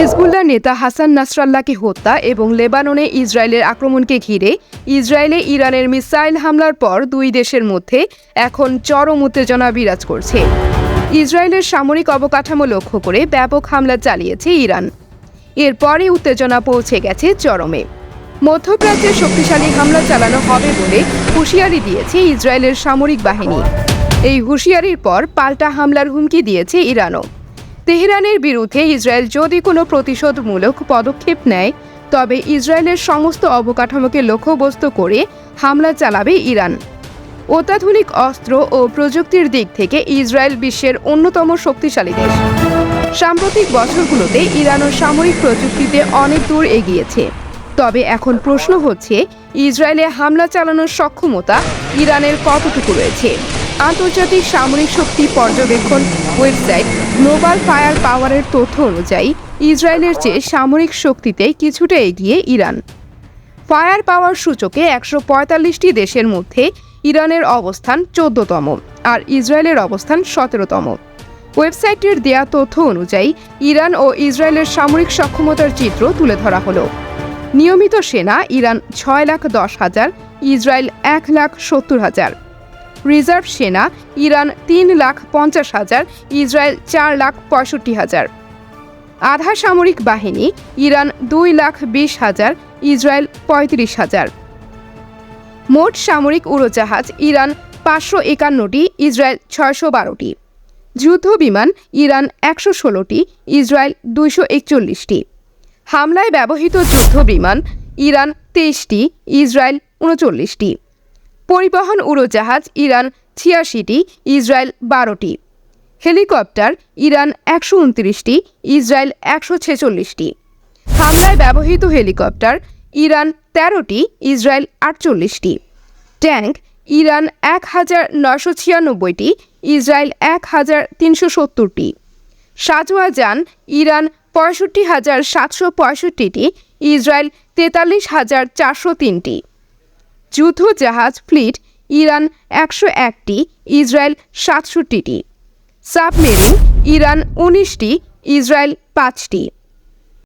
Hezbollah নেতা হাসান নাসরাল্লাহকে হত্যা এবং লেবাননে ইসরায়েলের আক্রমণকে ঘিরে ইসরায়েলে ইরানের মিসাইল হামলার পর দুই দেশের মধ্যে এখন চরম উত্তেজনা বিরাজ করছে। ইসরায়েলের সামরিক অবকাঠামো লক্ষ্য করে ব্যাপক হামলা চালিয়েছে ইরান। এরপরে উত্তেজনা পৌঁছে গেছে চরমে। মধ্যপ্রাচ্যে শক্তিশালী হামলা চালানো হবে বলে হুঁশিয়ারি দিয়েছে ইসরায়েলের সামরিক বাহিনী। এই হুঁশিয়ারির পর পাল্টা হামলার হুমকি দিয়েছে ইরানও। তেহরানের বিরুদ্ধে ইসরায়েল যদি কোনো প্রতিশোধমূলক পদক্ষেপ নেয়, তবে ইসরায়েলের সমস্ত অবকাঠামোকে লক্ষ্যবস্তু করে হামলা চালাবে ইরান। অত্যাধুনিক অস্ত্র ও প্রযুক্তির দিক থেকে ইসরায়েল বিশ্বের অন্যতম শক্তিশালী দেশ। সাম্প্রতিক বছরগুলোতে ইরানও সামরিক প্রযুক্তিতে অনেক দূর এগিয়েছে। তবে এখন প্রশ্ন হচ্ছে, ইসরায়েলে হামলা চালানোর সক্ষমতা ইরানের কতটুকু রয়েছে? আন্তর্জাতিক সামরিক শক্তি পর্যবেক্ষণ ওয়েবসাইট গ্লোবাল ফায়ার পাওয়ারের তথ্য অনুযায়ী, ইসরায়েলের চেয়ে সামরিক শক্তিতে কিছুটা এগিয়ে ইরান। ফায়ার পাওয়ার সূচকে একশো পঁয়তাল্লিশটি দেশের মধ্যে ইরানের অবস্থান চোদ্দতম আর ইসরায়েলের অবস্থান সতেরোতম। ওয়েবসাইটটির দেয়া তথ্য অনুযায়ী, ইরান ও ইসরায়েলের সামরিক সক্ষমতার চিত্র তুলে ধরা হলো। নিয়মিত সেনা ইরান ছয় লাখ দশ হাজার, ইসরায়েল এক লাখ সত্তর হাজার। রিজার্ভ সেনা, ইরান তিন লাখ পঞ্চাশ হাজার, ইসরায়েল চার লাখ পঁয়ষট্টি হাজার। আধা সামরিক বাহিনী, ইরান দুই লাখ বিশ হাজার, ইসরায়েল পঁয়ত্রিশ হাজার। মোট সামরিক উড়োজাহাজ, ইরান পাঁচশো একান্নটি, ইসরায়েল ছয়শো বারোটি। যুদ্ধ বিমান, ইরান একশো ষোলোটি, ইসরায়েল দুইশো একচল্লিশটি। হামলায় ব্যবহৃত যুদ্ধ বিমান, ইরান তেইশটি, ইসরায়েল উনচল্লিশটি। পরিবহন উড়োজাহাজ ইরান ছিয়াশিটি, ইসরায়েল বারোটি। হেলিকপ্টার ইরান একশো উনত্রিশটি, ইসরায়েল একশো ছেচল্লিশটি। হামলায় ব্যবহৃত হেলিকপ্টার ইরান তেরোটি, ইসরায়েল আটচল্লিশটি। ট্যাঙ্ক ইরান এক হাজার নশো ছিয়ানব্বইটি, ইসরায়েল এক হাজার তিনশো সত্তরটি। সাজোয়া যান ইরান পঁয়ষট্টি হাজার সাতশো পঁয়ষট্টিটি, ইসরায়েল তেতাল্লিশ হাজার চারশো তিনটি। যুদ্ধ জাহাজ ফ্লিট ইরান একশো একটি ইসরায়েল সাতষট্টিটি। সাবমেরিন ইরান উনিশটি ইসরায়েল পাঁচটি।